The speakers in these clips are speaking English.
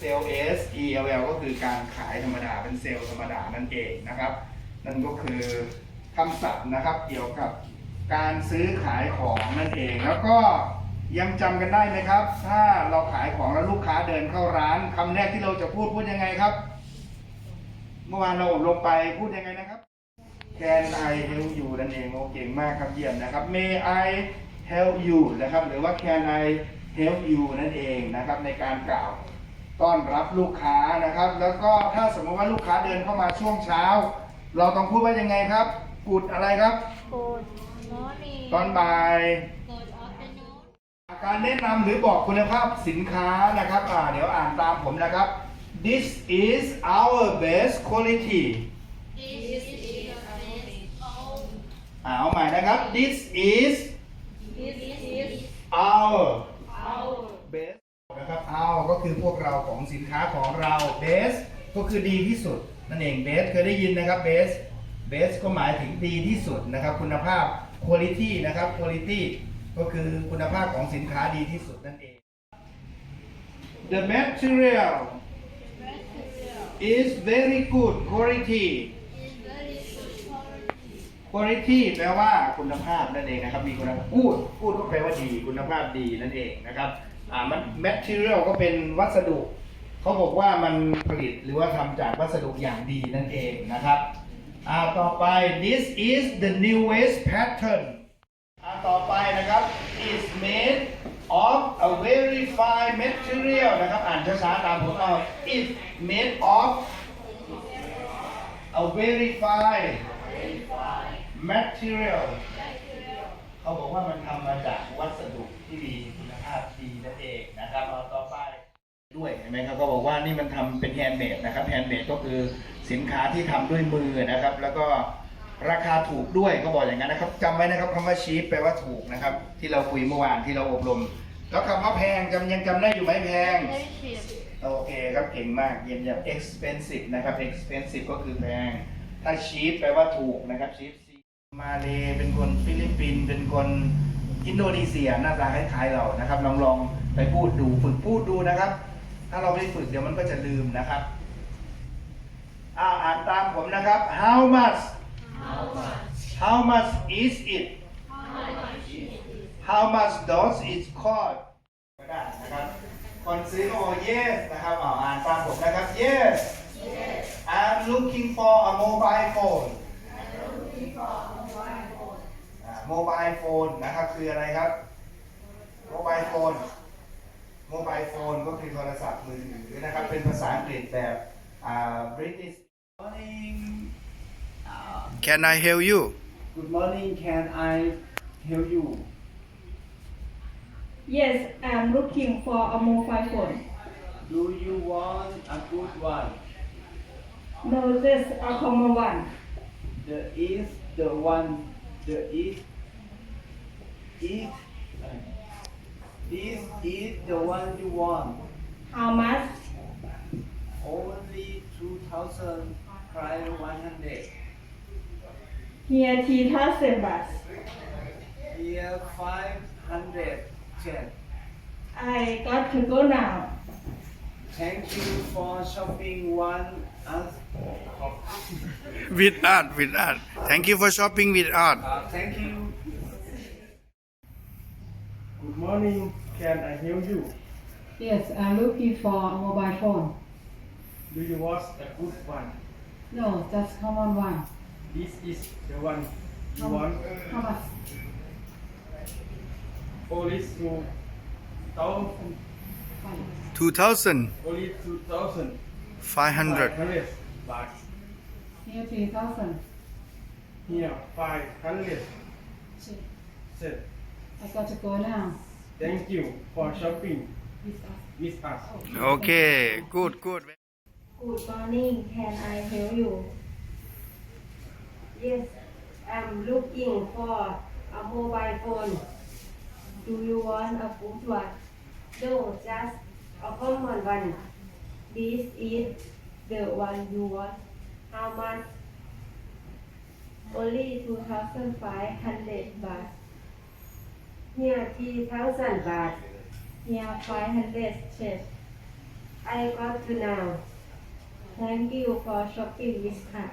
sell S E L L ก็คือการขายธรรมดาเป็นเซลล์ธรรมดานั่นเองนะครับ นั่นก็คือคำศัพท์นะครับเกี่ยวกับการซื้อขายของนั่นเอง แล้วก็ยังจำกันได้ไหมครับ ถ้าเราขายของแล้วลูกค้าเดินเข้าร้านคำแรกที่เราจะพูดพูดยังไงครับ เมื่อวานเราอบรมไปพูดยังไงนะครับ Can I help you นั่นเองโอเก่งมากครับเยี่ยมนะครับ May I help you นะครับ หรือว่า Can I help you นั่นเองนะครับในการกล่าว ต้อนรับลูกค้านะครับ แล้วก็ถ้าสมมติว่าลูกค้าเดินเข้ามาช่วงเช้า เราต้องพูดว่ายังไงครับกุดอะไรครับ Good morning ตอนบ่าย Good afternoon การแนะนำหรือบอกคุณภาพสินค้านะครับอ่าเดี๋ยวอ่านตามผมนะครับ This is our best quality This is the best of อ่าเอาใหม่นะครับ This is This is our our best นะครับ our ก็คือพวกเราของ สินค้าของเรา best ก็คือดีที่สุดนั่นเอง best เคยได้ยินนะครับ best best ก็หมายถึงดีที่สุดนะครับ คุณภาพ quality นะครับ quality ก็คือคุณภาพของสินค้าดีที่สุดนั่นเอง The material is very good quality quality แปลว่าคุณภาพนั่นเองนะครับ มีคุณภาพ good good ก็แปลว่าดี คุณภาพดีนั่นเองนะครับ อ่ามัน material ก็เป็นวัสดุ เขาบอกว่ามันผลิตหรือว่าทำจากวัสดุอย่างดีนั่นเองนะครับอ่าต่อไป this is the newest pattern อ่าต่อไปนะครับ is made of a very fine material นะครับ อ่านช้าๆตามผมเอา is made of a very fine material เขาบอกว่ามันทำมาจากวัสดุที่ดีคุณภาพดีนั่นเองนะครับเอาต่อไป ด้วยเห็นไหมครับเขาบอกว่านี่มันทำเป็นแฮนด์เมดนะครับแฮนด์เมดก็คือสินค้าที่ทำด้วยมือนะครับ แล้วก็ราคาถูกด้วยเขาบอกอย่างนั้นนะครับจำไว้นะครับคำว่าชีพแปลว่าถูกนะครับ ที่เราคุยเมื่อวานที่เราอบรม แล้วคำว่าแพงจำยังจำได้อยู่ไหมแพง Very cheap โอเคครับเก่งมากเยี่ยมเยี่ยม expensive นะครับ expensive ก็คือแพง ถ้า cheap แปลว่าถูกนะครับ cheap มาเลเป็นคนฟิลิปปินส์เป็นคนอินโดนีเซียหน้าตาคล้ายๆเรานะครับลองลองไปพูดดูฝึกพูดดูนะครับ ถ้าเราไม่ฝึกเดี๋ยวมันก็จะลืมนะครับอ่าอ่านตามผมนะครับ how much How much how much is it How much is it how much does it cost ก็ได้นะครับคนซื้อก็บอก yes นะครับอ่าอ่านตามผมนะครับ yes I'm looking for a mobile phone อ่า mobile phone นะครับคืออะไรครับ mobile phone mobile phone ก็คือโทรศัพท์มือถือนะครับ เป็นภาษาอังกฤษแบบอ่า British morning Can I help you Good morning. Can I help you? Yes, I'm looking for a mobile phone. Do you want a good one? No, just a common one. The is the one. The is is this is the one you want. How much? Only two thousand price one hundred. Here, 3,000 baht. Here five hundred ten. I got to go now. Thank you for shopping one us. with us with us Thank you for shopping with us Uh, thank you. Good morning. Can I help you? Yes, I'm looking for a mobile phone. Do you want a good one? No, just common one. This is the one you How- want. How much? Only two thousand. 2000 Only two thousand 500 hundred baht. Here, three thousand. Here five hundred. Set. I got to go now. Thank you for shopping with us. Okay, good, good. Good morning. Can I help you? Yes, I'm looking for a mobile phone. Do you want a phone one? No, just a common one. This is the one you want. How much? Only 2,500 baht. 30,000 baht. Here 500 chef. I got to now. Thank you for shopping this card.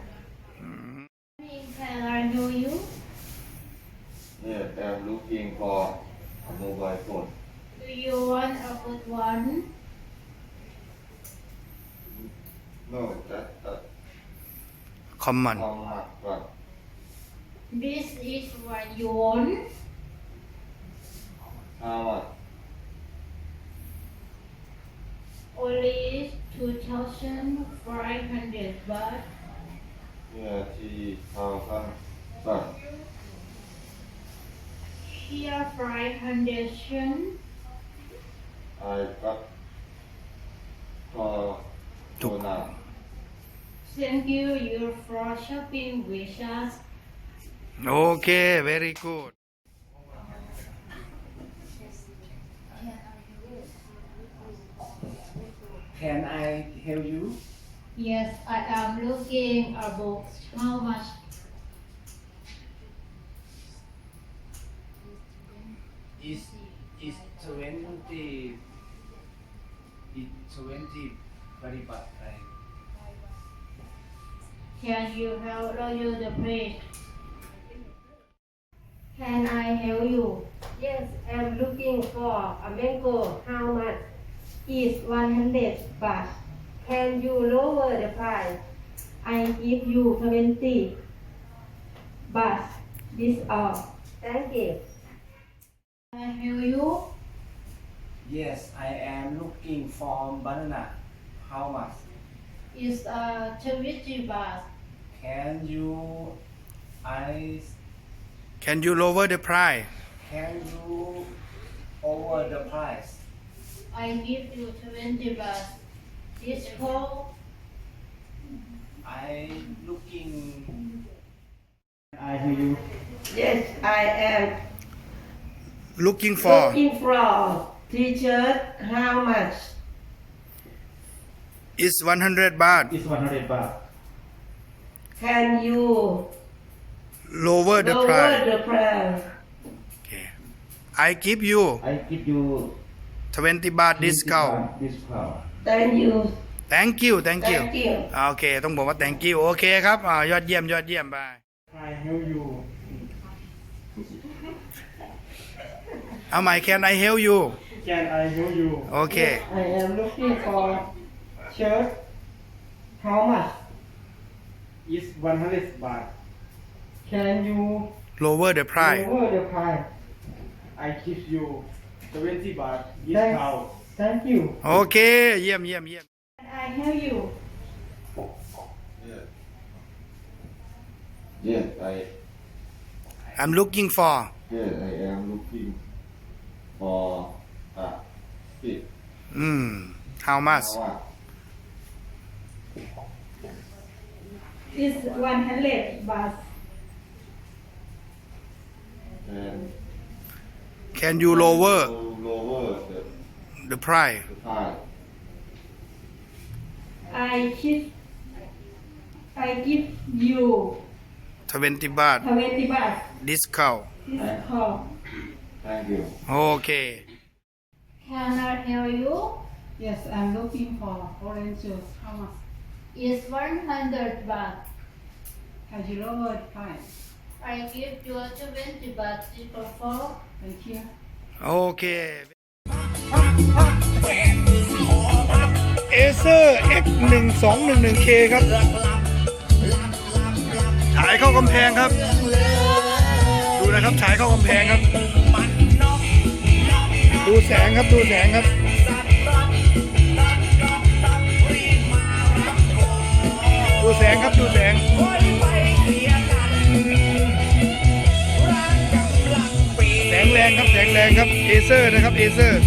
I know you. Yes, I'm looking for a mobile phone. Do you want a good one? No, that, that common. This is what you want. Tower. Only 2,500 baht. Yeah, tea, Here 500 shen. I got for Jonah. Thank you, you for shopping with us. Okay, very good. Can I help you? Yes, I am looking a book. How much? Is is twenty? Is twenty very bad? Right? Can you help uh, you the place? Can I help you Yes I'm looking for a mango how much is 100 baht Can you lower the price I give you 20 baht this all Thank you Can I help you? Yes, I am looking for banana. How much? It's uh, 20 baht. Can you? I can you lower the price can you over the price? I give you 20 baht. Discount. I looking. I hear you. Yes, I am looking for looking for t-shirt. How much? is 100 baht It's 100 baht. Can you lower the price? lower price the price? okay. I give you I give you 20 baht discount discount. Thank you. thank you thank you Thank you. อ่าโอเค ต้องบอกว่า thank you โอเคครับอ่ายอดเยี่ยมยอดเยี่ยมไป I help you. เอาใหม่ can I help you Can I help you? โอเค I am looking for shirt. How much? It's 100 baht. Can you lower the price lower the price? I give you 20 baht Thanks. discount. Thank you. โอเค เยี่ยมเยี่ยมเยี่ยม Can I help you Yes. Yes, I I'm looking for yes I am looking for a fit. อืม how much How much? is 100 baht And can you lower the, price? I give I give you 20 baht 20 baht discount. This. Thank you. Okay. Can I help you? Yes, I'm looking for orange juice. How much? It's 100 baht. Can you lower the price? I give you 20 baht discount. Thank you. โอเค Acer X 1 2 1 1 K ครับฉายเข้ากำแพงครับ ดูนะครับฉายเข้ากำแพงครับ ดูแสงครับ ดูแสงครับ ดูแสงครับ ดูแสง ครับแสงแรงครับเอเซอร์นะครับเอเซอร์